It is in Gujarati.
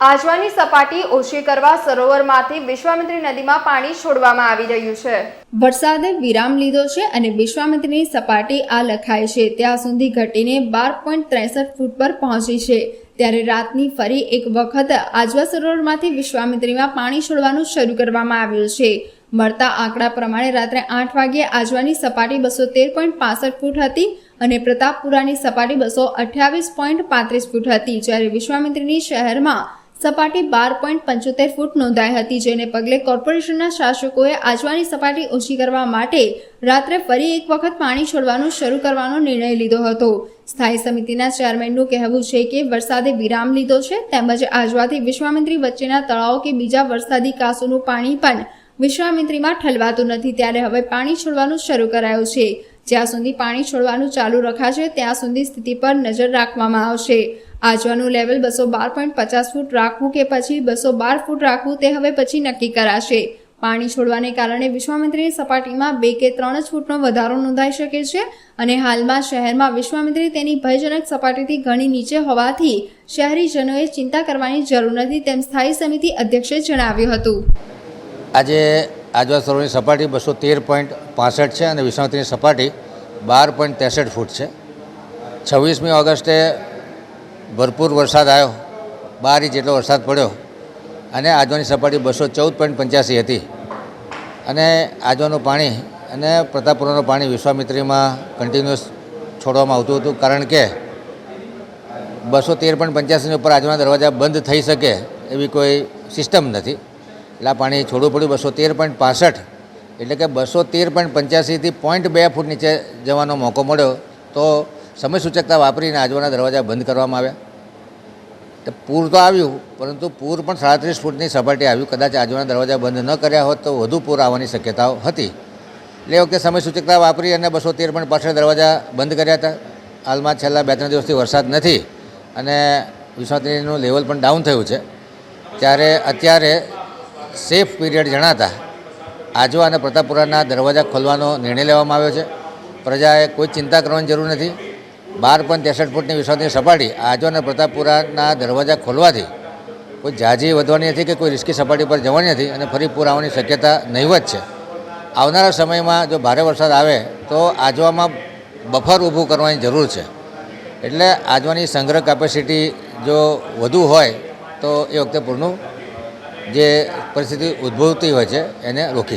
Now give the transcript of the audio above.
આજવાની સપાટી ઓછી કરવા સરોવરમાંથી વિશ્વામિત્રી નદીમાં પાણી છોડવામાં આવી રહ્યું છે. વરસાદે વિરામ લીધો છે અને વિશ્વામિત્રીની સપાટી આ લખાય છે. ત્યાં સુધી ઘટીને બાર પોઈન્ટ ત્રેસઠ ફૂટ પર પહોંચી છે. ત્યારે રાતની ફરી એક વખત આજવા સરોવરમાંથી વિશ્વામિત્રીમાં પાણી છોડવાનું શરૂ કરવામાં આવ્યું છે. મળતા આંકડા પ્રમાણે રાત્રે આઠ વાગ્યે આજવાની સપાટી બસો તેર પોઈન્ટ પાસઠ ફૂટ હતી અને પ્રતાપપુરાની સપાટી બસો અઠ્યાવીસ પોઈન્ટ પાંત્રીસ ફૂટ હતી. જ્યારે વિશ્વામિત્રીની શહેરમાં સપાટી બાર પોઈન્ટ પંચોતેર ફૂટ નોંધાઈ હતી, જેને પગલે કોર્પોરેશનના શાસકોએ આજવાની સપાટી ઓછી કરવા માટે રાત્રે ફરી એક વખત પાણી છોડવાનું શરૂ કરવાનો નિર્ણય લીધો હતો. સ્થાયી સમિતિના ચેરમેનનું કહેવું છે કે વરસાદે વિરામ લીધો છે, તેમજ આજવાથી વિશ્વામિત્રી વચ્ચેના તળાવો કે બીજા વરસાદી કાસોનું પાણી પણ વિશ્વામિત્રીમાં ઠલવાતું નથી. ત્યારે હવે પાણી છોડવાનું શરૂ કરાયું છે. જ્યાં સુધી પાણી છોડવાનું ચાલુ રખાશે, ત્યાં સુધી સ્થિતિ પર નજર રાખવામાં આવશે. આજવાનું લેવલ બસો બાર પોઈન્ટ પચાસ ફૂટ રાખવું કે પછી બસો બાર ફૂટ રાખવું તે હવે પછી નક્કી કરાશે. પાણી છોડવાને કારણે વિશ્વામિત્રીની સપાટીમાં બે કે ત્રણ જ ફૂટનો વધારો નોંધાઈ શકે છે અને હાલમાં શહેરમાં વિશ્વામિત્રી તેની ભયજનક સપાટીથી ઘણી નીચે હોવાથી શહેરીજનોએ ચિંતા કરવાની જરૂર નથી તેમ સ્થાયી સમિતિ અધ્યક્ષે જણાવ્યું હતું. આજે આજવા સરોવરની સપાટી બસો તેર પોઈન્ટ પાસઠ છે અને વિશ્વામિત્રીની સપાટી બાર પોઈન્ટ ત્રેસઠ ફૂટ છે. છવ્વીસમી ઓગસ્ટે ભરપૂર વરસાદ આવ્યો. બાર ઇંચ જેટલો વરસાદ પડ્યો. અને આજવાની સપાટી બસો ચૌદ પોઈન્ટ પંચ્યાસી હતી. અને આજવાનું પાણી અને પ્રતાપપુરાનું પાણી વિશ્વામિત્રીમાં કન્ટિન્યુઅસ છોડવામાં આવતું હતું. કારણ કે બસો તેર પોઈન્ટ પંચ્યાસીની ઉપર આજવાના દરવાજા બંધ થઈ શકે એવી કોઈ સિસ્ટમ નથી. એટલે આ પાણી છોડવું પડ્યું બસો તેર પોઈન્ટ પાસઠ. એટલે કે બસો તેર પોઈન્ટ પંચ્યાસીથી પોઈન્ટ બે ફૂટ નીચે જવાનો મોકો મળ્યો. તો સમય સૂચકતા વાપરીને આજવાના દરવાજા બંધ કરવામાં આવ્યા. તો પૂર તો આવ્યું, પરંતુ પૂર પણ સાડત્રીસ ફૂટની સપાટી આવ્યું કદાચ આજવાના દરવાજા બંધ ન કર્યા હોત તો વધુ પૂર આવવાની શક્યતાઓ હતી. એટલે વખતે સમય સૂચકતા વાપરી અને બસો તેર પણ પાછળ દરવાજા બંધ કર્યા હતા. હાલમાં છેલ્લા બે ત્રણ દિવસથી વરસાદ નથી અને વિશ્વામિત્રીનું લેવલ પણ ડાઉન થયું છે. ત્યારે અત્યારે સેફ પીરિયડ જણાતા આજવા અને પ્રતાપપુરાના દરવાજા ખોલવાનો નિર્ણય લેવામાં આવ્યો છે. પ્રજાએ કોઈ ચિંતા કરવાની જરૂર નથી. બાર પોઈન્ટ ત્રેસઠ ફૂટની વિશ્વાસની સપાટી આજો અને પ્રતાપપુરાના દરવાજા ખોલવાથી કોઈ જાજી વધવાની નથી કે કોઈ રિસ્કી સપાટી પર જવાની નથી અને ફરી પૂર આવવાની શક્યતા નહીવત છે. આવનારા સમયમાં જો ભારે વરસાદ આવે તો આજવામાં બફર ઊભું કરવાની જરૂર છે. એટલે આજવાની સંગ્રહ કેપેસિટી જો વધુ હોય તો એ વખતે પૂરનું જે પરિસ્થિતિ ઉદ્ભવતી હોય છે એને રોકી શકે